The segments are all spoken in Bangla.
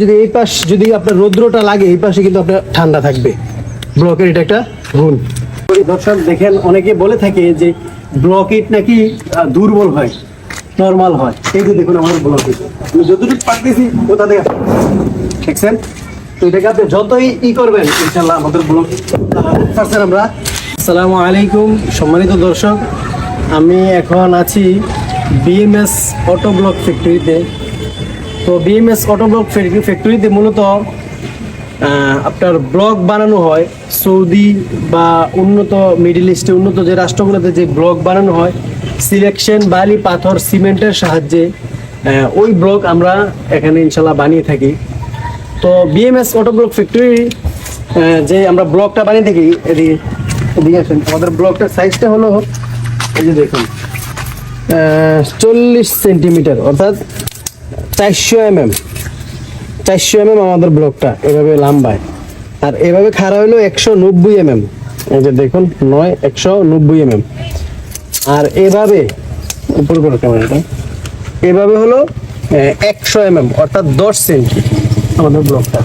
যদি এই পাশ, যদি আপনার রৌদ্রটা লাগে, এই পাশে কিন্তু আপনার ঠান্ডা থাকবে। ব্লকের এটা একটা ওই দর্শক, দেখেন, অনেকে বলে থাকে যে ব্লক ইট নাকি দুর্বল হয়, নর্মাল হয়। এই যে দেখুন আমাদের ব্লক ইট। আমি যতটুকু পারতেছি কোথা থেকে দেখছেন? তো এটাকে আপনি যতই ই করবেন ইনশাল্লাহ আমাদের ব্লক পারছেন আমরা আসসালামু আলাইকুম, সম্মানিত দর্শক, আমি এখন আছি বিএমএস অটো ব্লক ফ্যাক্টরিতে তো বিএমএস অটো ব্লক ফ্যাক্টরিতে মূলত আপনার ব্লক বানানো হয় সৌদি বা উন্নত মিডিল ইস্টে উন্নত যে রাষ্ট্রগুলোতে যে ব্লক বানানো হয় সিলেকশন বালি, পাথর, সিমেন্টের সাহায্যে ওই ব্লক আমরা এখানে ইনশাল্লাহ বানিয়ে থাকি। তো বিএমএস অটো ব্লক ফ্যাক্টরি যে আমরা ব্লকটা বানিয়ে থাকি, এদিকে এদিকে আসেন। আমাদের ব্লকটার সাইজটা হলো এই যে দেখুন চল্লিশ সেন্টিমিটার, অর্থাৎ চারশো এম এম চারশো এম এম আমাদের ব্লকটা, এভাবে লম্বায়। আর এভাবে খাড়া হলো একশো নব্বই এম এম এই যে দেখুন, নয়, একশো নব্বই এম এম আর এভাবে, উপর করে ক্যামেরাটা। এভাবে হলো একশো এম এম অর্থাৎ দশ সেন্টি আমাদের ব্লকটা।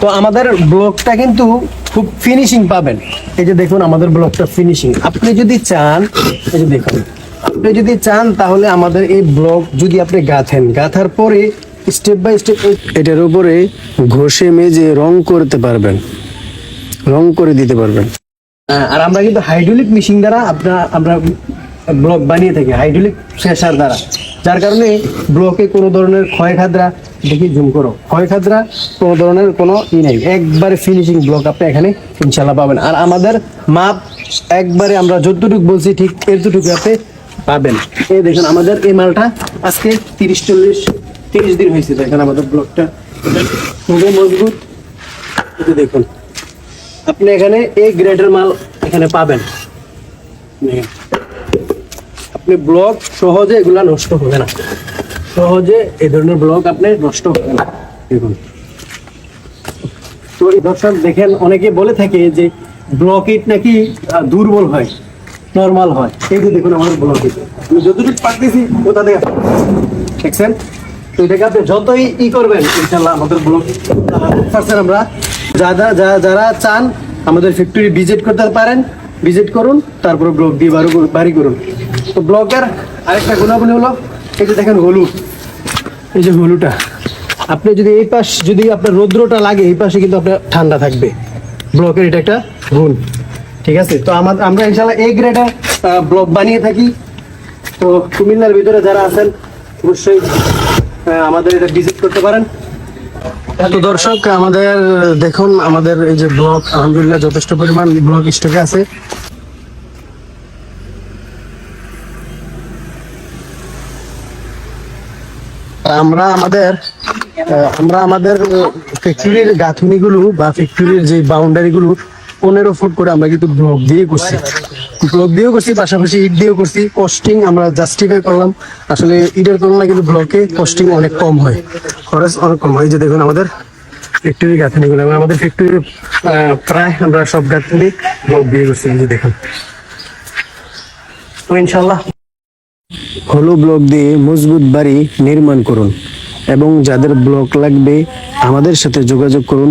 তো আমাদের ব্লকটা কিন্তু খুব ফিনিশিং পাবেন। এই যে দেখুন, আমাদের ব্লকটা ফিনিশিং আপনি যদি চান, এই যে দেখুন। আপনি যদি চান, তাহলে আমাদের এই ব্লক যদি আপনি গাঁথেন, গাঁথার পরে স্টেপ বাই স্টেপ এটার উপরে ঘষে মেজে রং করতে পারবেন। রং করে দিতে পারবেন। আর আমরা কিন্তু হাইড্রোলিক মেশিন দ্বারা আপনার আমরা ব্লক বানিয়ে থাকি হাইড্রোলিক প্রেসার দ্বারা। যার কারণে ব্লকে কোনো ধরনের ক্ষয় খাদ্রা দেখি জুম করো ক্ষয় খাদ্রা কোনো ধরনের কোনো ই নেই। একবারে ফিনিশিং ব্লক আপনি এখানে ইনশাল্লাহ পাবেন। আর আমাদের মাপ একবারে আমরা যতটুকু বলছি, ঠিক এতটুকু আপনি পাবেন। এই দেখুন আমাদের এই মালটা আজকে তিরিশ চল্লিশ, তিরিশ দিন হয়েছে দেখেন আমাদের ব্লকটা। খুবই মজবুত। দেখুন, আপনি এখানে এই গ্রেডের মাল এখানে পাবেন। আপনি ব্লক সহজে এগুলা নষ্ট হবে না। সহজে এই ধরনের ব্লক আপনি নষ্ট হবে না। দেখুন। তো দর্শক দেখেন, অনেকে বলে থাকে যে ব্লক ইট নাকি দুর্বল হয়। নর্মাল হয়। এই যে দেখুন আমাদের ব্লক আমি যতটুকু পারতেছি কোথা থেকে দেখছেন? তো এটাকে আপনি যতই ই করবেন, ইনশাল্লাহ আমাদের ব্লক পারছেন আমরা। যারা যারা চান, আমাদের ফ্যাক্টরি ভিজিট করতে পারেন। ভিজিট করুন, তারপর ব্লক দিয়ে করুন- বাড়ি করুন। তো ব্লকের আরেকটা গুণাবলী হলো, এই যে দেখেন হলু এই যে হলুটা আপনি যদি এই পাশ যদি আপনার রৌদ্রটা লাগে, এই পাশে কিন্তু আপনার ঠান্ডা থাকবে। ব্লকের এটা একটা গুণ। ঠিক আছে? তো আমাদের আমরা ইনশাল্লাহ এই গ্রেডে ব্লক বানিয়ে থাকি। তো কুমিল্লার ভিতরে যারা আছেন, অবশ্যই আমাদের এটা ভিজিট করতে পারেন। তো দর্শক, আমাদের, দেখুন, আমাদের এই যে ব্লক আলহামদুলিল্লাহ যথেষ্ট পরিমাণ ব্লক স্টকে আছে। আমরা আমাদের আমরা আমাদের ফ্যাক্টরির গাঁথুনিগুলো বা ফ্যাক্টরির যে বাউন্ডারি গুলো পনেরো ফুট করে আমরা কিন্তু ব্লক দিয়ে করছি। ব্লক দিয়েও করছি, পাশাপাশি ইট দিয়েও করছি। কস্টিং আমরা জাস্টিফাই করলাম। আসলে ইটের তুলনায় কিন্তু ব্লকে কস্টিং অনেক কম হয়। খরচ অনেক কম হয়। যে দেখুন আমাদের ফ্যাক্টরি আমাদের ফ্যাক্টরির প্রায় আমরা সব গাঁথনি ব্লক দিয়ে করছি। যে দেখুন। তো ইনশাল্লাহ হলো ব্লক দিয়ে মজবুত বাড়ি নির্মাণ করুন, এবং যাদের ব্লক লাগবে আমাদের সাথে যোগাযোগ করুন।